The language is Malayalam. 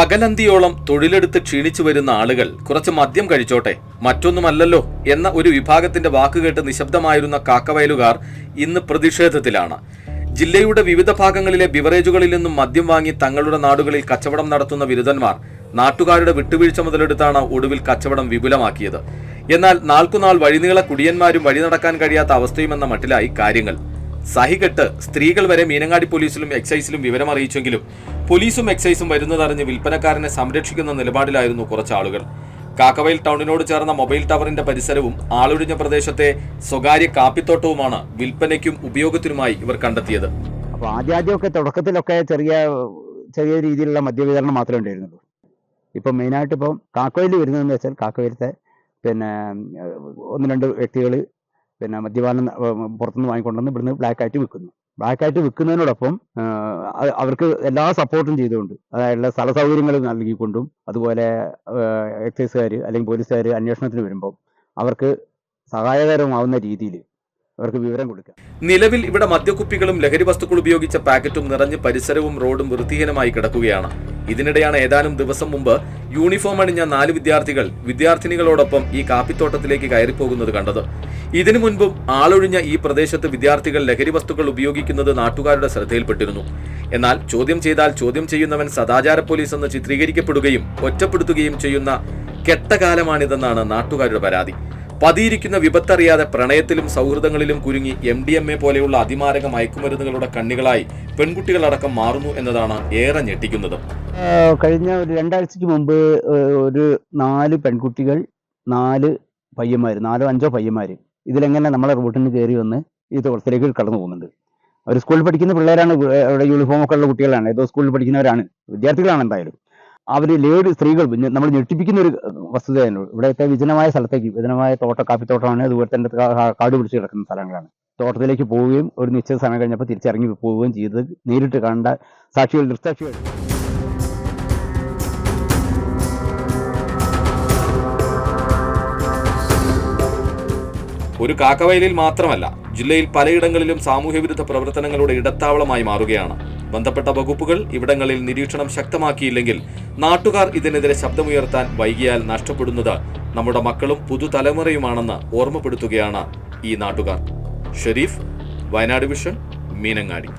പകലന്തിയോളം തൊഴിലെടുത്ത് ക്ഷീണിച്ചു വരുന്ന ആളുകൾ കുറച്ച് മദ്യം കഴിച്ചോട്ടെ മറ്റൊന്നുമല്ലല്ലോ എന്ന ഒരു വിഭാഗത്തിന്റെ വാക്കുകേട്ട് നിശബ്ദമായിരുന്ന കാക്കവയലുകാർ ഇന്ന് പ്രതിഷേധത്തിലാണ്. ജില്ലയുടെ വിവിധ ഭാഗങ്ങളിലെ ബിവറേജുകളിൽ നിന്നും മദ്യം വാങ്ങി തങ്ങളുടെ നാടുകളിൽ കച്ചവടം നടത്തുന്ന ബിരുദന്മാർ നാട്ടുകാരുടെ വിട്ടുവീഴ്ച മുതലെടുത്താണ് ഒടുവിൽ കച്ചവടം വിപുലമാക്കിയത്. എന്നാൽ നാൾക്കുനാൾ വഴിനീള കുടിയന്മാരും വഴി നടക്കാൻ കഴിയാത്ത അവസ്ഥയുമെന്ന മട്ടിലായി കാര്യങ്ങൾ. സഹികെട്ട് സ്ത്രീകൾ വരെ മീനങ്ങാടി പോലീസിലും എക്സൈസിലും വിവരം അറിയിച്ചെങ്കിലും പോലീസും എക്സൈസും വരുന്നതറിഞ്ഞ് വിൽപ്പനക്കാരനെ സംരക്ഷിക്കുന്ന നിലപാടിലായിരുന്നു കുറച്ച് ആളുകൾ കാക്കവയൽ ടൗണിനോട് ചേർന്ന മൊബൈൽ ടവറിന്റെ പരിസരവും ആളൊഴിഞ്ഞ പ്രദേശത്തെ സ്വകാര്യ കാപ്പിത്തോട്ടവുമാണ് വിൽപ്പനയ്ക്കും ഉപയോഗത്തിനുമായി ഇവർ കണ്ടെത്തിയത്. അപ്പോൾ ആദ്യാദ്യമൊക്കെ തുടക്കത്തിലൊക്കെ ചെറിയ ചെറിയ രീതിയിലുള്ള മദ്യവിതരണം മാത്രമേ ഉണ്ടായിരുന്നുള്ളൂ. ഇപ്പം മെയിനായിട്ട് ഇപ്പം കാക്കവയിൽ വരുന്നതെന്ന് വെച്ചാൽ കാക്കവയിലത്തെ പിന്നെ ഒന്ന് രണ്ട് വ്യക്തികൾ പിന്നെ മദ്യപാനം പുറത്തുനിന്ന് വാങ്ങിക്കൊണ്ടുവന്ന് ഇവിടുന്ന് ബ്ലാക്ക് ആയിട്ട് വിൽക്കുന്നു ബ്ലാക്ക് ആയിട്ട് വിൽക്കുന്നതിനോടൊപ്പം അവർക്ക് എല്ലാ സപ്പോർട്ടും ചെയ്തുകൊണ്ട് അതായത് സ്ഥല സൗകര്യങ്ങൾ നൽകിക്കൊണ്ടും അതുപോലെ എക്സൈസുകാർ അല്ലെങ്കിൽ പോലീസുകാർ അന്വേഷണത്തിന് വരുമ്പോൾ അവർക്ക് സഹായകരമാവുന്ന രീതിയിൽ അവർക്ക് വിവരം കൊടുക്കുക. നിലവിൽ ഇവിടെ മദ്യക്കുപ്പികളും ലഹരി വസ്തുക്കൾ ഉപയോഗിച്ച പാക്കറ്റും നിറഞ്ഞ് പരിസരവും റോഡും വൃത്തിഹീനമായി കിടക്കുകയാണ്. ഇതിനിടെയാണ് ഏതാനും ദിവസം മുമ്പ് യൂണിഫോം അണിഞ്ഞ നാല് വിദ്യാർത്ഥികൾ വിദ്യാർത്ഥിനികളോടൊപ്പം ഈ കാപ്പിത്തോട്ടത്തിലേക്ക് കയറിപ്പോകുന്നത് കണ്ടത്. ഇതിനു മുൻപും ആളൊഴിഞ്ഞ ഈ പ്രദേശത്ത് വിദ്യാർത്ഥികൾ ലഹരി വസ്തുക്കൾ ഉപയോഗിക്കുന്നത് നാട്ടുകാരുടെ ശ്രദ്ധയിൽപ്പെട്ടിരുന്നു. എന്നാൽ ചോദ്യം ചെയ്താൽ ചോദ്യം ചെയ്യുന്നവൻ സദാചാര പോലീസ് എന്ന് ചിത്രീകരിക്കപ്പെടുകയും ഒറ്റപ്പെടുത്തുകയും ചെയ്യുന്ന കെട്ടകാലമാണിതെന്നാണ് നാട്ടുകാരുടെ പരാതി. പതിയിരിക്കുന്ന വിപത്തറിയാതെ പ്രണയത്തിലും സൗഹൃദങ്ങളിലും കുരുങ്ങി എം ഡി എം എ പോലെയുള്ള അതിമാരക മയക്കുമരുന്നുകളുടെ കണ്ണികളായി പെൺകുട്ടികളടക്കം മാറുന്നു എന്നതാണ് ഏറെ ഞെട്ടിക്കുന്നത്. കഴിഞ്ഞ ഒരു രണ്ടാഴ്ചക്ക് മുമ്പ് ഒരു നാല് പെൺകുട്ടികൾ നാല് പയ്യന്മാർ നാലോ അഞ്ചോ പയ്യന്മാർ ഇതിലെങ്ങനെ നമ്മളെ റൂട്ടിന് കയറി വന്ന് ഈ തോട്ടത്തിലേക്ക് കടന്നു പോകുന്നുണ്ട്. അവർ സ്കൂളിൽ പഠിക്കുന്ന പിള്ളേരാണ് അവിടെ യൂണിഫോം ഒക്കെ ഉള്ള കുട്ടികളാണ്. ഏതോ സ്കൂളിൽ പഠിക്കുന്നവരാണ്. വിദ്യാർത്ഥികളാണ് എന്തായാലും. അവർ ലേഡ് സ്ത്രീകൾ നമ്മൾ ഞെട്ടിപ്പിക്കുന്ന ഒരു വസ്തുതയാണ്. ഇവിടെയൊക്കെ വിജനമായ സ്ഥലത്തേക്ക് വിജനമായ തോട്ട കാപ്പിത്തോട്ടമാണ് അതുപോലെ തന്നെ കാട് പിടിച്ച് കിടക്കുന്ന സ്ഥലങ്ങളാണ്. തോട്ടത്തിലേക്ക് പോവുകയും ഒരു നിശ്ചിത സമയം കഴിഞ്ഞപ്പോൾ തിരിച്ചിറങ്ങി പോവുകയും ചെയ്തത് നേരിട്ട് കണ്ട സാക്ഷികൾ ദൃക്സാക്ഷികൾ. ഒരു കാക്കവയലിൽ മാത്രമല്ല ജില്ലയിൽ പലയിടങ്ങളിലും സാമൂഹ്യവിരുദ്ധ പ്രവർത്തനങ്ങളുടെ ഇടത്താവളമായി മാറുകയാണ്. ബന്ധപ്പെട്ട വകുപ്പുകൾ ഇവിടങ്ങളിൽ നിരീക്ഷണം ശക്തമാക്കിയില്ലെങ്കിൽ നാട്ടുകാർ ഇതിനെതിരെ ശബ്ദമുയർത്താൻ വൈകിയാൽ നഷ്ടപ്പെടുന്നത് നമ്മുടെ മക്കളും പുതുതലമുറയുമാണെന്ന് ഓർമ്മപ്പെടുത്തുകയാണ് ഈ നാട്ടുകാർ. ഷെരീഫ് വയനാട് വിഷൻ മീനങ്ങാടി.